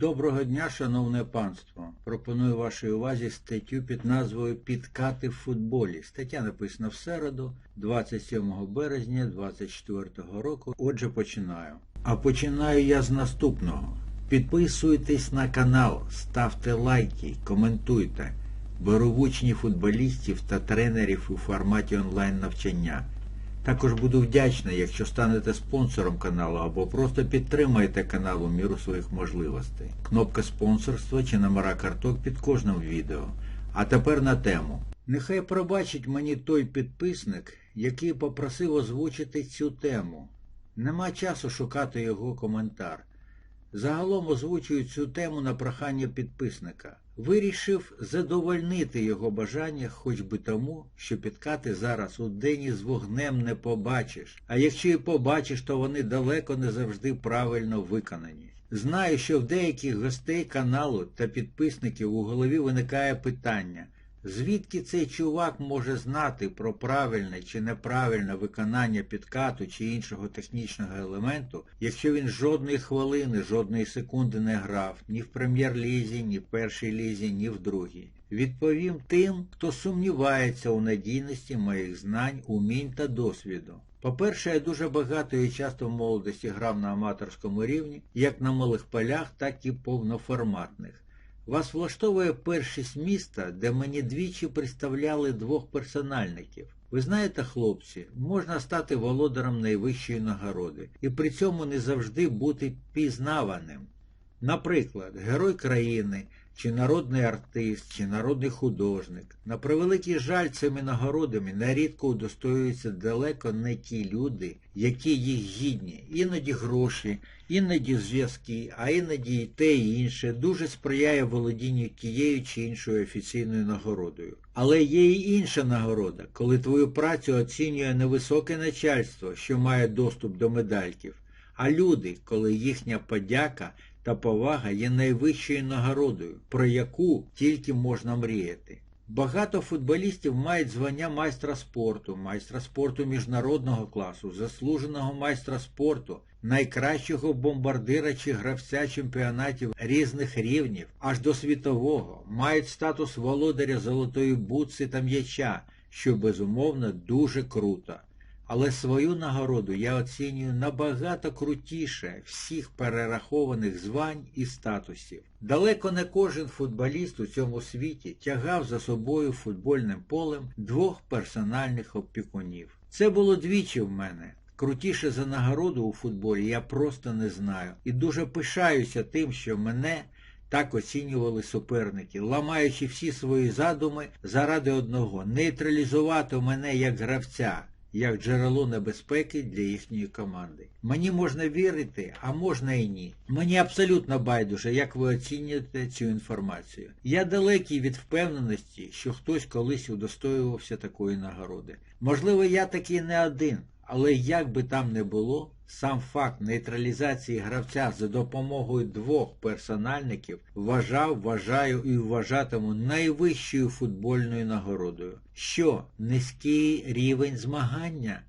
Доброго дня, шановне панство. Пропоную вашій увазі статтю під назвою Підкати в футболі. Стаття написана в середу, 27 березня 2024 року. Отже, починаю. А починаю я з наступного. Підписуйтесь на канал, ставте лайки, коментуйте. Беру в учні футболістів та тренерів у форматі онлайн навчання. Також буду вдячний, якщо станете спонсором каналу або просто підтримаєте канал у міру своїх можливостей. Кнопка спонсорства чи номера карток під кожним відео. А тепер на тему. Нехай пробачить мені той підписник, який попросив озвучити цю тему. Нема часу шукати його коментар. Загалом озвучую цю тему на прохання підписника. Вирішив задовольнити його бажання хоч би тому, що підкати зараз у день із вогнем не побачиш, а якщо і побачиш, то вони далеко не завжди правильно виконані. Знаю, що в деяких гостей каналу та підписників у голові виникає питання, звідки цей чувак може знати про правильне чи неправильне виконання підкату чи іншого технічного елементу, якщо він жодної хвилини, жодної секунди не грав ні в прем'єр-лізі, ні в першій лізі, ні в другій. Відповім тим, хто сумнівається у надійності моїх знань, умінь та досвіду. По-перше, я дуже багато і часто в молодості грав на аматорському рівні, як на малих полях, так і повноформатних. Вас влаштовує першість міста, де мені двічі представляли двох персональників. Ви знаєте, хлопці, можна стати володарем найвищої нагороди і при цьому не завжди бути пізнаваним. Наприклад, герой країни, чи народний артист, чи народний художник. На превеликий жаль, цими нагородами нерідко удостоюються далеко не ті люди, які їх гідні. Іноді гроші, іноді зв'язки, а іноді і те і інше дуже сприяє володінню тією чи іншою офіційною нагородою. Але є і інша нагорода, коли твою працю оцінює не високе начальство, що має доступ до медальків, а люди, коли їхня подяка та повага є найвищою нагородою, про яку тільки можна мріяти. Багато футболістів мають звання майстра спорту, майстра спорту міжнародного класу, заслуженого майстра спорту, найкращого бомбардира чи гравця чемпіонатів різних рівнів, аж до світового, мають статус володаря золотої бутси та м'яча, що безумовно дуже круто. Але свою нагороду я оцінюю набагато крутіше всіх перерахованих звань і статусів. Далеко не кожен футболіст у цьому світі тягав за собою футбольним полем двох персональних опікунів. Це було двічі в мене. Крутіше за нагороду у футболі я просто не знаю. І дуже пишаюся тим, що мене так оцінювали суперники, ламаючи всі свої задуми заради одного нейтралізувати мене як гравця як джерело небезпеки для їхньої команди. Мені можна вірити, а можна і ні. Мені абсолютно байдуже, як ви оцінюєте цю інформацію. Я далекий від впевненості, що хтось колись удостоювався такої нагороди. Можливо, я такий не один, але як би там не було, сам факт нейтралізації гравця за допомогою двох персональників вважав, вважаю і вважатиму найвищою футбольною нагородою. Що, низький рівень змагання?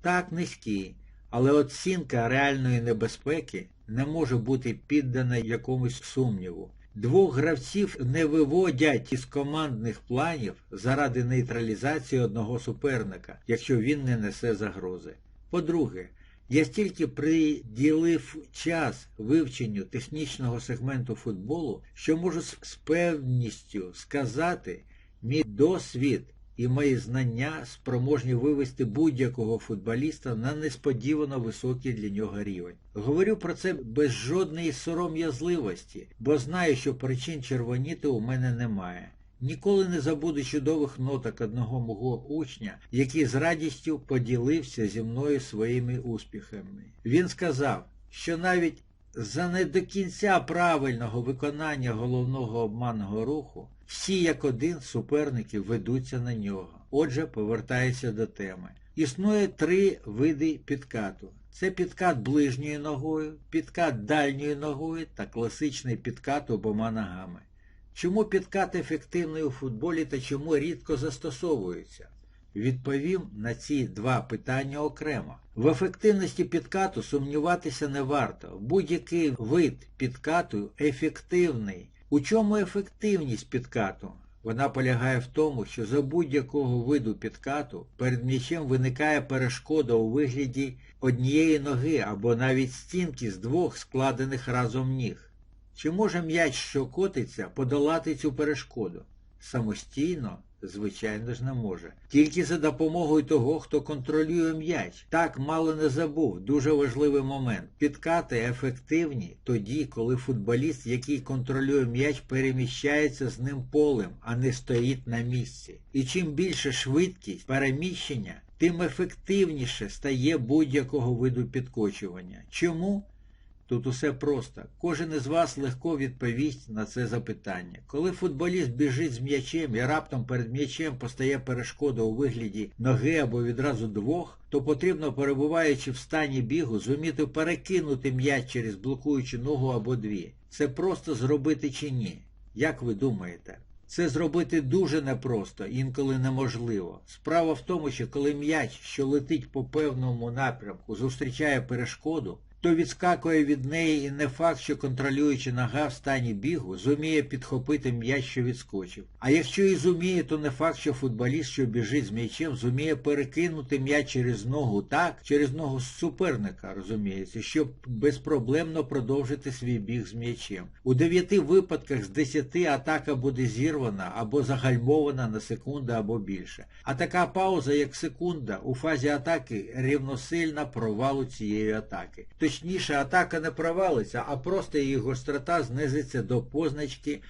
Так, низький, але оцінка реальної небезпеки не може бути піддана якомусь сумніву. Двох гравців не виводять із командних планів заради нейтралізації одного суперника, якщо він не несе загрози. По-друге, я стільки приділив час вивченню технічного сегменту футболу, що можу з певністю сказати, мій досвід і мої знання спроможні вивести будь-якого футболіста на несподівано високий для нього рівень. Говорю про це без жодної сором'язливості, бо знаю, що причин червоніти у мене немає. Ніколи не забуду чудових ноток одного мого учня, який з радістю поділився зі мною своїми успіхами. Він сказав, що навіть за не до кінця правильного виконання головного обманного руху всі як один суперники ведуться на нього. Отже, повертається до теми. Існує три види підкату. Це підкат ближньою ногою, підкат дальньою ногою та класичний підкат обома ногами. Чому підкат ефективний у футболі та чому рідко застосовується? Відповім на ці два питання окремо. В ефективності підкату сумніватися не варто. Будь-який вид підкату ефективний. У чому ефективність підкату? Вона полягає в тому, що за будь-якого виду підкату перед м'ячем виникає перешкода у вигляді однієї ноги або навіть стінки з двох складених разом ніг. Чи може м'яч, що котиться, подолати цю перешкоду? Самостійно Звичайно ж, не може. Тільки за допомогою того, хто контролює м'яч. Так мало не забув. Дуже важливий момент. Підкати ефективні тоді, коли футболіст, який контролює м'яч, переміщається з ним полем, а не стоїть на місці. І чим більше швидкість переміщення, тим ефективніше стає будь-якого виду підкочування. Чому? Тут усе просто. Кожен із вас легко відповість на це запитання. Коли футболіст біжить з м'ячем і раптом перед м'ячем постає перешкода у вигляді ноги або відразу двох, то потрібно, перебуваючи в стані бігу, зуміти перекинути м'яч через блокуючу ногу або дві. Це просто зробити чи ні? Як ви думаєте? Це зробити дуже непросто, інколи неможливо. Справа в тому, що коли м'яч, що летить по певному напрямку, зустрічає перешкоду, то відскакує від неї і не факт, що контролюючи нога в стані бігу, зуміє підхопити м'яч, що відскочив. А якщо і зуміє, то не факт, що футболіст, що біжить з м'ячем, зуміє перекинути м'яч через ногу так, через ногу суперника, розуміється, щоб безпроблемно продовжити свій біг з м'ячем. У дев'яти випадках з десяти атака буде зірвана або загальмована на секунду або більше. А така пауза, як секунда, у фазі атаки рівносильна провалу цієї атаки. Точніше, атака не провалиться, а просто її гострота знизиться до позначки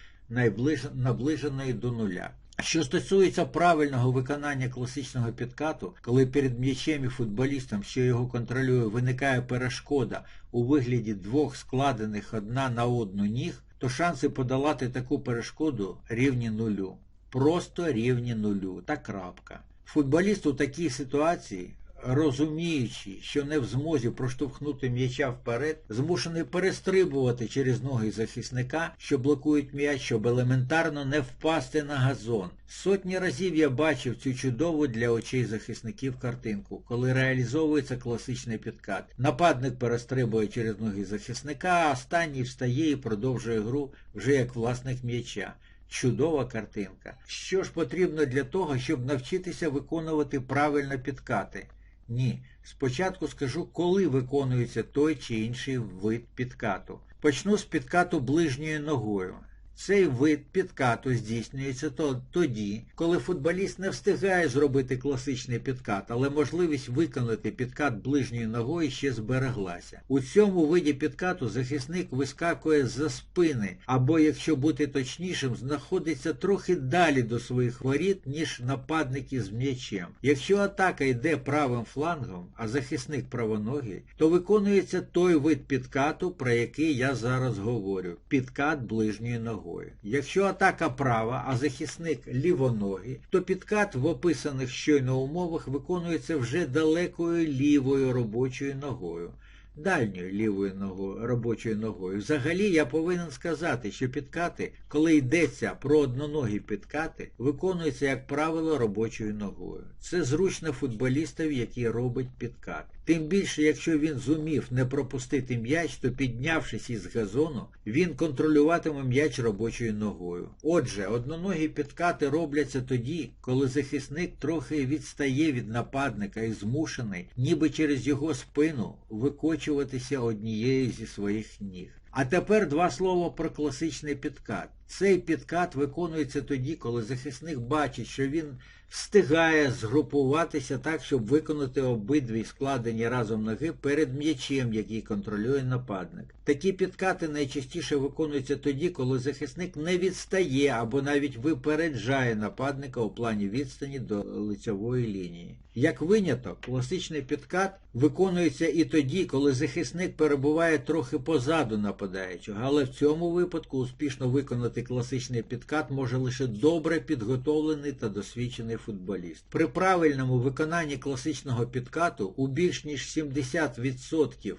наближеної до нуля. Що стосується правильного виконання класичного підкату, коли перед м'ячем і футболістом, що його контролює, виникає перешкода у вигляді двох складених одна на одну ніг, то шанси подолати таку перешкоду рівні нулю. Просто рівні нулю та крапка. Футболіст у такій ситуації розуміючи, що не в змозі проштовхнути м'яча вперед, змушений перестрибувати через ноги захисника, що блокують м'яч, щоб елементарно не впасти на газон. Сотні разів я бачив цю чудову для очей захисників картинку, коли реалізовується класичний підкат. Нападник перестрибує через ноги захисника, а останній встає і продовжує гру вже як власник м'яча. Чудова картинка. Що ж потрібно для того, щоб навчитися виконувати правильно підкати? Ні. Спочатку скажу, коли виконується той чи інший вид підкату. Почну з підкату ближньою ногою. Цей вид підкату здійснюється тоді, коли футболіст не встигає зробити класичний підкат, але можливість виконати підкат ближньою ногою ще збереглася. У цьому виді підкату захисник вискакує за спини, або, якщо бути точнішим, знаходиться трохи далі до своїх воріт, ніж нападники з м'ячем. Якщо атака йде правим флангом, а захисник правоногий, то виконується той вид підкату, про який я зараз говорю підкат ближньою ногою ногою. Якщо атака права, а захисник лівоногий, то підкат в описаних щойно умовах виконується вже далекою лівою робочою ногою дальньою лівою ногою, робочою ногою. Взагалі я повинен сказати, що підкати, коли йдеться про одноногі підкати, виконуються, як правило, робочою ногою. Це зручно футболістові, який робить підкат. Тим більше, якщо він зумів не пропустити м'яч, то піднявшись із газону, він контролюватиме м'яч робочою ногою. Отже, одноногі підкати робляться тоді, коли захисник трохи відстає від нападника і змушений, ніби через його спину викочуватися однією зі своїх ніг. А тепер два слова про класичний підкат. Цей підкат виконується тоді, коли захисник бачить, що він встигає згрупуватися так, щоб виконати обидві складені разом ноги перед м'ячем, який контролює нападник. Такі підкати найчастіше виконуються тоді, коли захисник не відстає або навіть випереджає нападника у плані відстані до лицевої лінії. Як виняток, класичний підкат виконується і тоді, коли захисник перебуває трохи позаду нападаючого, але в цьому випадку успішно виконати класичний підкат може лише добре підготовлений та досвідчений футболіст. При правильному виконанні класичного підкату у більш ніж 70%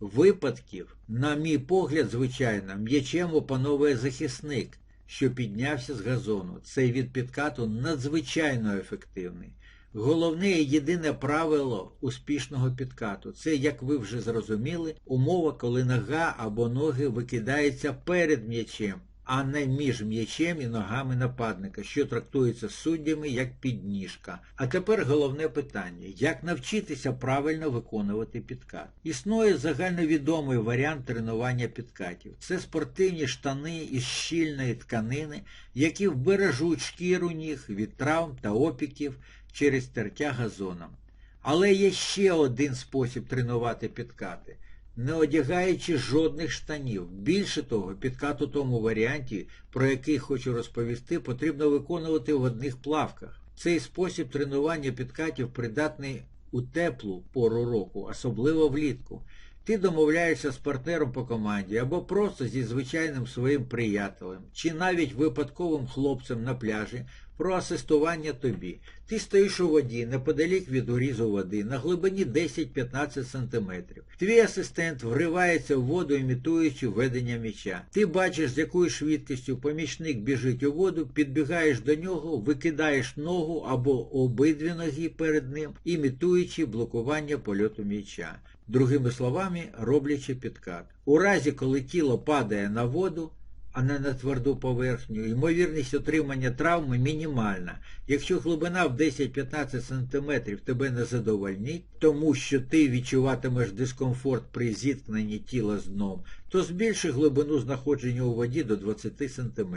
випадків, на мій погляд, звичайно, м'ячем опановує захисник, що піднявся з газону. Цей від підкату надзвичайно ефективний. Головне і єдине правило успішного підкату це, як ви вже зрозуміли, умова, коли нога або ноги викидаються перед м'ячем, а не між м'ячем і ногами нападника, що трактується суддями як підніжка. А тепер головне питання: як навчитися правильно виконувати підкат? Існує загальновідомий варіант тренування підкатів. Це спортивні штани із щільної тканини, які вбережуть шкіру ніг від травм та опіків через тертя газоном. Але є ще один спосіб тренувати підкати не одягаючи жодних штанів. Більше того, підкат у тому варіанті, про який хочу розповісти, потрібно виконувати в одних плавках. Цей спосіб тренування підкатів придатний у теплу пору року, особливо влітку. Ти домовляєшся з партнером по команді або просто зі звичайним своїм приятелем, чи навіть випадковим хлопцем на пляжі про асистування тобі. Ти стоїш у воді неподалік від урізу води на глибині 10-15 см. Твій асистент вривається в воду, імітуючи ведення м'яча. Ти бачиш, з якою швидкістю помічник біжить у воду, підбігаєш до нього, викидаєш ногу або обидві ноги перед ним, імітуючи блокування польоту м'яча. Другими словами, роблячи підкат. У разі, коли тіло падає на воду, а не на тверду поверхню, ймовірність отримання травми мінімальна. Якщо глибина в 10-15 см тебе не задовольнить, тому що ти відчуватимеш дискомфорт при зіткненні тіла з дном, то збільши глибину знаходження у воді до 20 см.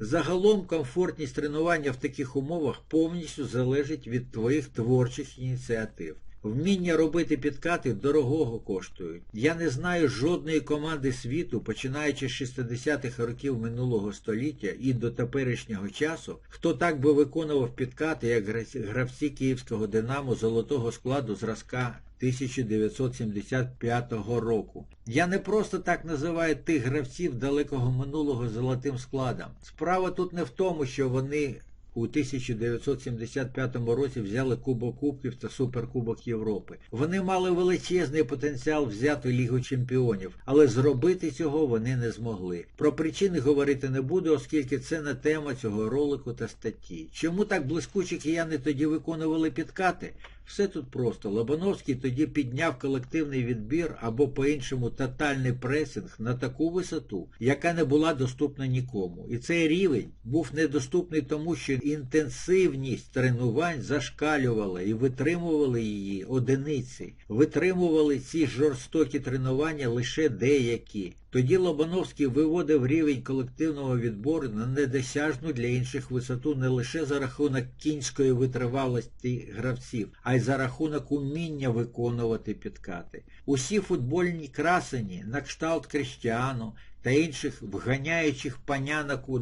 Загалом комфортність тренування в таких умовах повністю залежить від твоїх творчих ініціатив. Вміння робити підкати дорогого коштують. Я не знаю жодної команди світу, починаючи з 60-х років минулого століття і до теперішнього часу, хто так би виконував підкати, як гравці київського Динамо золотого складу зразка 1975 року. Я не просто так називаю тих гравців далекого минулого золотим складом. Справа тут не в тому, що вони у 1975 році взяли Кубок Кубків та Суперкубок Європи. Вони мали величезний потенціал взяти Лігу Чемпіонів, але зробити цього вони не змогли. Про причини говорити не буду, оскільки це не тема цього ролику та статті. Чому так блискучі кияни тоді виконували підкати? Все тут просто. Лобановський тоді підняв колективний відбір або по-іншому тотальний пресинг на таку висоту, яка не була доступна нікому. І цей рівень був недоступний тому, що інтенсивність тренувань зашкалювала і витримували її одиниці. Витримували ці жорстокі тренування лише деякі. Тоді Лобановський виводив рівень колективного відбору на недосяжну для інших висоту не лише за рахунок кінської витривалості гравців, а й за рахунок уміння виконувати підкати. Усі футбольні красені, на кшталт Крещану та інших вганяючих панянок у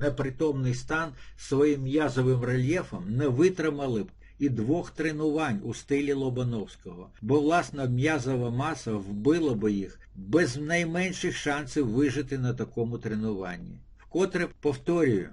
непритомний стан своїм м'язовим рельєфом не витримали б і двох тренувань у стилі Лобановського, бо власна м'язова маса вбила би їх без найменших шансів вижити на такому тренуванні. Вкотре повторюю,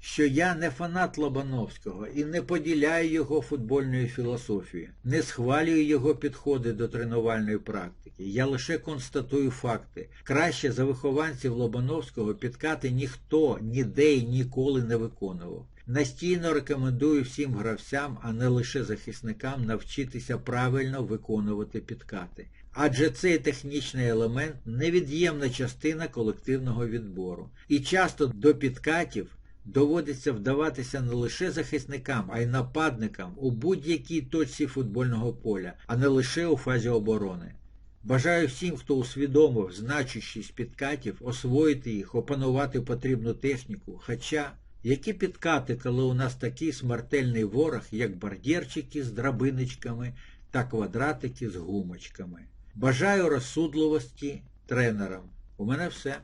що я не фанат Лобановського і не поділяю його футбольної філософії, не схвалюю його підходи до тренувальної практики. Я лише констатую факти. Краще за вихованців Лобановського підкати ніхто ніде і ніколи не виконував. Настійно рекомендую всім гравцям, а не лише захисникам, навчитися правильно виконувати підкати. Адже цей технічний елемент невід'ємна частина колективного відбору. І часто до підкатів доводиться вдаватися не лише захисникам, а й нападникам у будь-якій точці футбольного поля, а не лише у фазі оборони. Бажаю всім, хто усвідомив значущість підкатів, освоїти їх, опанувати потрібну техніку, хоча які підкати, коли у нас такий смертельний ворог, як бардєрчики з драбиночками та квадратики з гумочками. Бажаю розсудливості тренерам. У мене все.